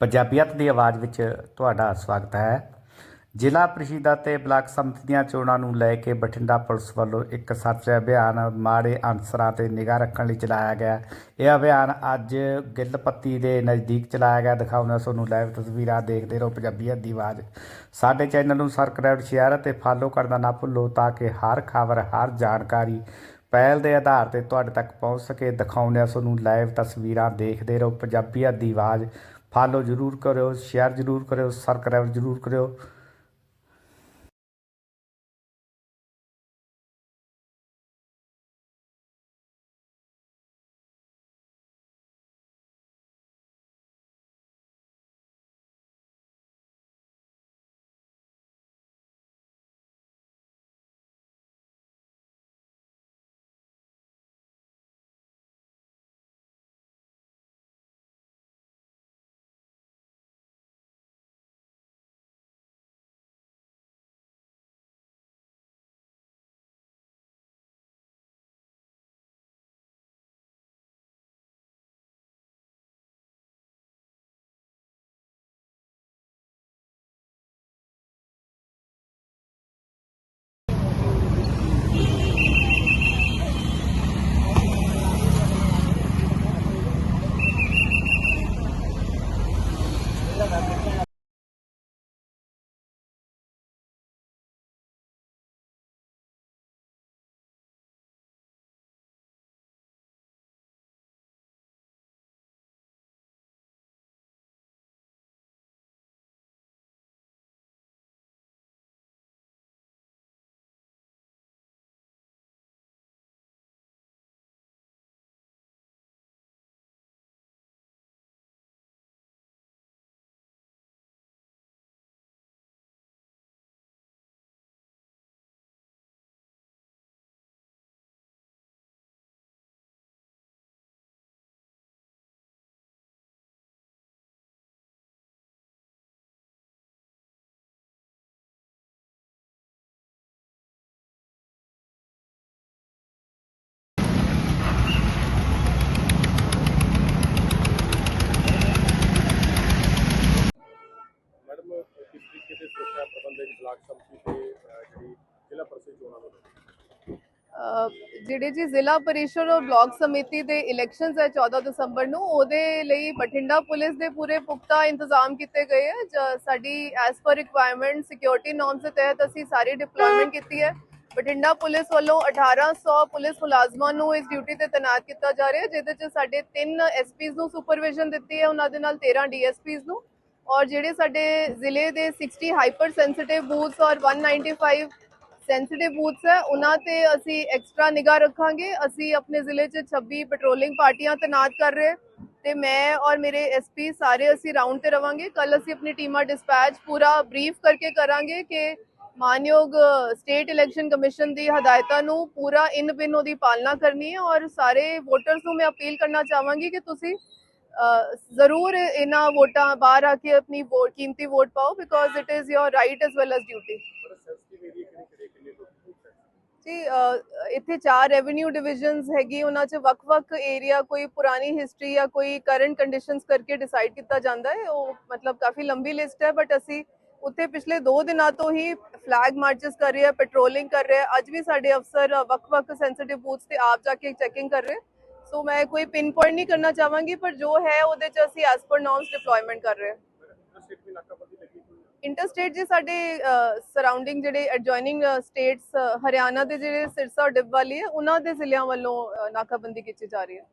ਪੰਜਾਬੀਅਤ ਦੀ ਆਵਾਜ਼ ਵਿੱਚ ਤੁਹਾਡਾ ਸਵਾਗਤ ਹੈ। ਜ਼ਿਲ੍ਹਾ ਪ੍ਰੀਸ਼ਦ ਅਤੇ ਬਲਾਕ ਸੰਮਤੀ ਦੀਆਂ ਚੋਣਾਂ ਨੂੰ ਲੈ ਕੇ ਬਠਿੰਡਾ ਪੁਲਿਸ ਵੱਲੋਂ ਇੱਕ ਸਰਚ ਅਭਿਆਨ ਮਾੜੇ ਅਨਸਰਾਂ ਤੇ ਨਿਗਾਹ ਰੱਖਣ ਲਈ ਚਲਾਇਆ ਗਿਆ। ਇਹ ਅਭਿਆਨ ਅੱਜ ਗਿੱਲਪੱਤੀ ਦੇ ਨਜ਼ਦੀਕ ਚਲਾਇਆ ਗਿਆ। ਦਿਖਾਉਣਾ ਤੁਹਾਨੂੰ ਲਾਈਵ ਤਸਵੀਰਾਂ ਦੇਖਦੇ ਰਹੋ ਪੰਜਾਬੀਅਤ ਦੀ ਆਵਾਜ਼। ਸਾਡੇ ਚੈਨਲ ਨੂੰ ਸਬਸਕ੍ਰਾਈਬ ਸ਼ੇਅਰ ਅਤੇ ਫਾਲੋ ਕਰਨਾ ਨਾ ਭੁੱਲੋ ਤਾਂ ਕਿ ਹਰ ਖਬਰ, ਹਰ ਜਾਣਕਾਰੀ ਪਹਿਲ ਦੇ ਆਧਾਰ ਤੇ ਤੁਹਾਡੇ ਤੱਕ ਪਹੁੰਚ ਸਕੇ। ਦਿਖਾਉਂਦੇ ਹਾਂ ਤੁਹਾਨੂੰ ਲਾਈਵ ਤਸਵੀਰਾਂ ਦੇਖਦੇ ਰਹੋ। ਪੰਜਾਬੀਅਤ ਦੀ ਆਵਾਜ਼ ਫਾਲੋ ਜ਼ਰੂਰ ਕਰਿਓ ਸ਼ੇਅਰ ਜ਼ਰੂਰ ਕਰਿਓ ਸਬਸਕ੍ਰਾਈਬ ਜ਼ਰੂਰ ਕਰਿਓ। ਪ੍ਰਬੰਧ ਤੇ ਜਿਹੜੀ ਜ਼ਿਲ੍ਹਾ ਪਰਿਸ਼ਦ ਚੋਣਾਂ ਨੂੰ ਜਿਹੜੇ ਜੀ ਜ਼ਿਲ੍ਹਾ ਪਰਿਸ਼ਦ ਔਰ ਬਲਾਕ ਸਮਿਤੀ ਦੇ ਇਲੈਕਸ਼ਨਸ ਹੈ 14 ਦਸੰਬਰ ਨੂੰ, ਉਹਦੇ ਲਈ ਬਠਿੰਡਾ ਪੁਲਿਸ ਦੇ ਪੂਰੇ ਪੁਖਤਾ ਇੰਤਜ਼ਾਮ ਕੀਤੇ ਗਏ ਹੈ। ਸਾਡੀ as per requirement security norms ਦੇ ਤਹਿਤ ਅਸੀਂ ਸਾਰੀ ਡਿਪਲੋਇਮੈਂਟ ਕੀਤੀ ਹੈ। ਬਠਿੰਡਾ ਪੁਲਿਸ ਵੱਲੋਂ 1800 ਪੁਲਿਸ ਮੁਲਾਜ਼ਮਾਂ ਨੂੰ ਇਸ ਡਿਊਟੀ ਤੇ ਤਾਇਨਾਤ ਕੀਤਾ ਜਾ ਰਿਹਾ ਹੈ, ਜਿਹਦੇ ਚ ਸਾਡੇ 3 ਐਸਪੀਜ਼ ਨੂੰ ਸੁਪਰਵਿਜ਼ਨ ਦਿੱਤੀ ਹੈ, ਉਹਨਾਂ ਦੇ ਨਾਲ 13 ਡੀਐਸਪੀਜ਼ ਨੂੰ। ਔਰ ਜਿਹੜੇ ਸਾਡੇ ਜ਼ਿਲ੍ਹੇ ਦੇ 60 ਹਾਈਪਰ ਸੈਂਸਿਟਿਵ ਬੂਥਸ ਔਰ 195 ਸੈਂਸਿਟਿਵ ਬੂਥਸ ਹੈ, ਉਹਨਾਂ ਤੇ ਅਸੀਂ ਐਕਸਟਰਾ ਨਿਗਾਹ ਰੱਖਾਂਗੇ। ਅਸੀਂ ਆਪਣੇ ਜ਼ਿਲ੍ਹੇ 'ਚ 26 ਪੈਟਰੋਲਿੰਗ ਪਾਰਟੀਆਂ ਤੈਨਾਤ ਕਰ ਰਹੇ ਤੇ ਮੈਂ ਔਰ ਮੇਰੇ ਐਸਪੀ ਸਾਰੇ ਅਸੀਂ ਰਾਉਂਡ ਤੇ ਰਵਾਂਗੇ। ਕੱਲ ਅਸੀਂ ਆਪਣੀ ਟੀਮਾਂ ਡਿਸਪੈਚ ਪੂਰਾ ਬਰੀਫ ਕਰਕੇ ਕਰਾਂਗੇ ਕਿ ਮਾਨਯੋਗ ਸਟੇਟ ਇਲੈਕਸ਼ਨ ਕਮਿਸ਼ਨ ਦੀ ਹਦਾਇਤਾਂ ਨੂੰ ਪੂਰਾ ਇਨ ਬਿਨ ਉਹਦੀ ਪਾਲਣਾ ਕਰਨੀ ਹੈ। ਔਰ ਸਾਰੇ ਵੋਟਰਸ ਨੂੰ ਮੈਂ ਅਪੀਲ ਕਰਨਾ ਚਾਹਾਂਗੀ ਕਿ ਤੁਸੀਂ ਜ਼ਰੂਰ ਇਹਨਾਂ ਵੋਟਾਂ ਬਾਹਰ ਆ ਕੇ ਆਪਣੀ ਵੋਟ ਕੀਮਤੀ ਵੋਟ ਪਾਓ because it is your right as well as duty ਜੀ ਇੱਥੇ ਚਾਰ ਰੈਵਨਿਊ ਡਿਵੀਜ਼ਨਸ ਹੈਗੀ ਉਹਨਾਂ 'ਚ ਵੱਖ-ਵੱਖ ਏਰੀਆ ਕੋਈ ਪੁਰਾਣੀ ਹਿਸਟਰੀ ਜਾਂ ਕੋਈ ਕਰੰਟ ਕੰਡੀਸ਼ਨਸ ਕਰਕੇ ਡਿਸਾਈਡ ਕੀਤਾ ਜਾਂਦਾ ਹੈ। ਉਹ ਮਤਲਬ ਕਾਫੀ ਲੰਬੀ ਲਿਸਟ ਹੈ ਬਟ ਅਸੀਂ ਉੱਥੇ ਪਿਛਲੇ 2 ਦਿਨਾਂ ਤੋਂ ਹੀ ਫਲੈਗ ਮਾਰਚਸ ਕਰ ਰਹੇ ਆ ਪੈਟਰੋਲਿੰਗ ਕਰ ਰਹੇ ਆ ਅੱਜ ਵੀ ਸਾਡੇ ਅਫਸਰ ਵੱਖ-ਵੱਖ ਸੈਂਸਿਟਿਵ ਬੂਥਸ ਤੇ ਆਪ ਜਾ ਕੇ ਚੈਕਿੰਗ ਕਰ ਰਹੇ ਸੋ ਮੈਂ ਕੋਈ ਪਿਨ ਪੁਆਇੰਟ ਨਹੀਂ ਕਰਨਾ ਚਾਹਾਂਗੀ, ਪਰ ਜੋ ਹੈ ਉਹਦੇ 'ਚ ਅਸੀਂ ਐਸ ਪਰ ਨਾਰਮਸ ਡਿਪਲੋਇਮੈਂਟ ਕਰ ਰਹੇ ਹਾਂ। ਇੰਟਰਸਟੇਟ ਵੀ ਸਾਡੇ ਸਰਾਊਂਡਿੰਗ ਜਿਹੜੇ ਐਡਜੋਇਨਿੰਗ ਸਟੇਟਸ ਹਰਿਆਣਾ ਦੇ ਜਿਹੜੇ ਸਿਰਸਾ ਔਰ ਡਿੱਬ ਵਾਲੀ ਹੈ, ਉਹਨਾਂ ਦੇ ਜ਼ਿਲ੍ਹਿਆਂ ਵੱਲੋਂ ਨਾਕਾਬੰਦੀ ਕੀਤੀ ਜਾ ਰਹੀ ਹੈ।